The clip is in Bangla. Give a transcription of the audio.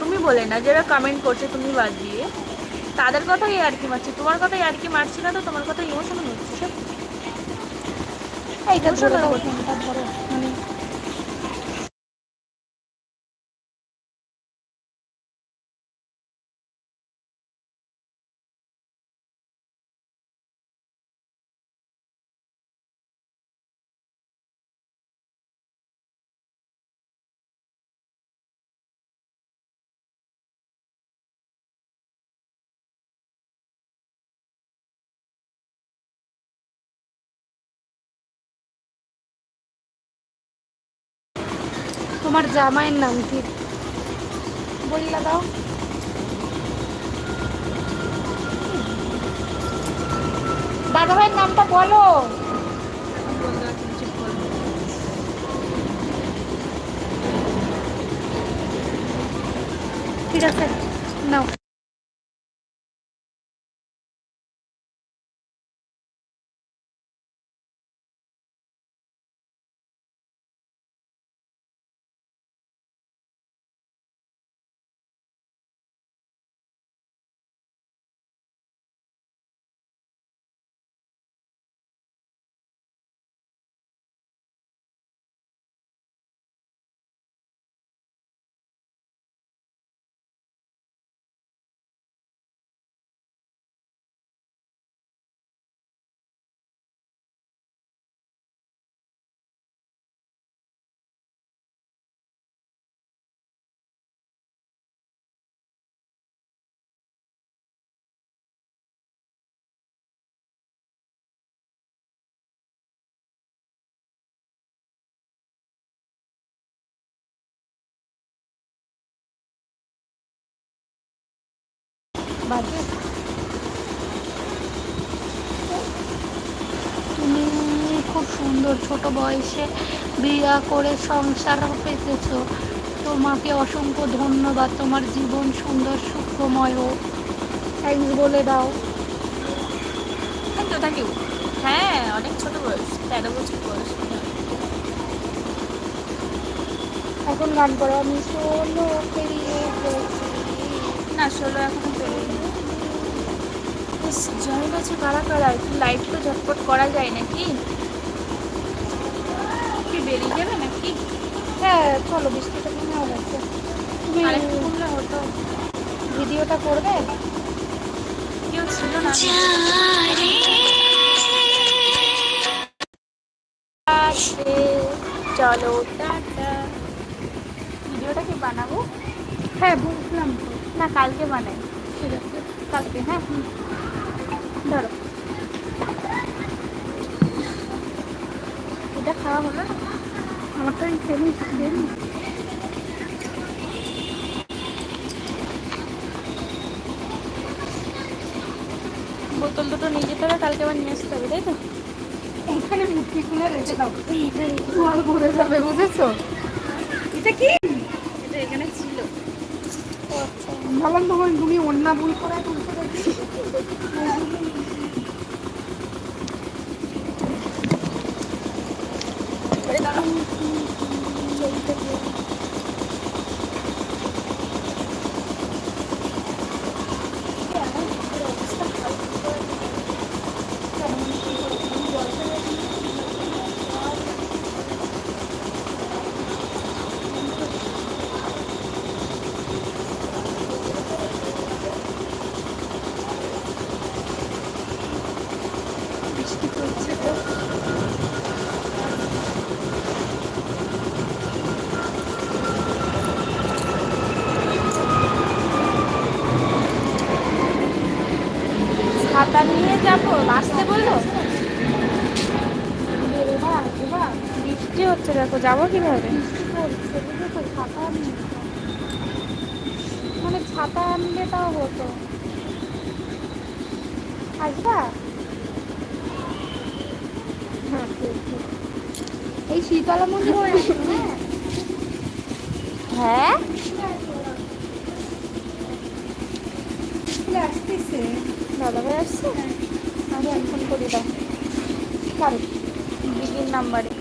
তুমি বলে না যারা কমেন্ট করছে তুমি বাদ দিয়ে। তাদের কথাই আর কি মারছি তোমার কথাই আর কি মারছি না তো তোমার কথা ইমোশনাল হচ্ছে সব ধরো মানে তোমার জামাইয়ের নাম কি? বললা দাও দাদা ভাইয়ের নামটা বলো। ঠিক আছে। বাজে। তুমি খুব সুন্দর ছোট বয়সে বিয়া করে সংসার পেতেছো। তোমাকে অসংখ্য ধন্যবাদ। তোমার জীবন সুন্দর সুখময় হোক। থ্যাংকস বলে দাও। থ্যাংক ইউ থ্যাংক ইউ হ্যাঁ অনেক ছোট বয়স তেরো বছর বয়স। এখন গান করো আমি ষোলো পেরিয়ে। না ষোলো এখনও পেরোয়নি বেশ জয়েন আছে কারা কারা? একটু লাইট তো ঝটপট করা যায় নাকি? কি বেরিয়ে যাবে নাকি? হ্যাঁ চলো বৃষ্টিটা কমেও গেছে তুমি আরেকটু হতো। ভিডিওটা করবে? কেউ ছিল না। চলো টাটা। ভিডিওটা কি বানাবো? হ্যাঁ বুঝলাম না কালকে বানাই। ঠিক আছে। কালকে হ্যাঁ ধরো এটা খাওয়া হলো। বোতল দুটো নিয়ে যেতে হবে কালকে আবার নিয়ে আসতে হবে তাই তো? এইখানে মুক্তি খুলে রেখে দাও। জল ভরে যাবে বুঝেছ? এটা কি? এটা এখানে ছিল। ভাবলাম তোমার তুমি অন্য ভুল করে তুলতে দেখি তো ছাতা নিয়ে যাব, আসতে বলল? বৃষ্টি হচ্ছে, দেখো, যাব কীভাবে? মানে ছাতা আনলে তাও হতো। আসবা। এই শীতলা মন্দির হয়ে হ্যাঁ? হ্যাঁ? দাদা ভাই আসছে? আমি ফোন করি দাও। কারণ দিদির নাম্বারে।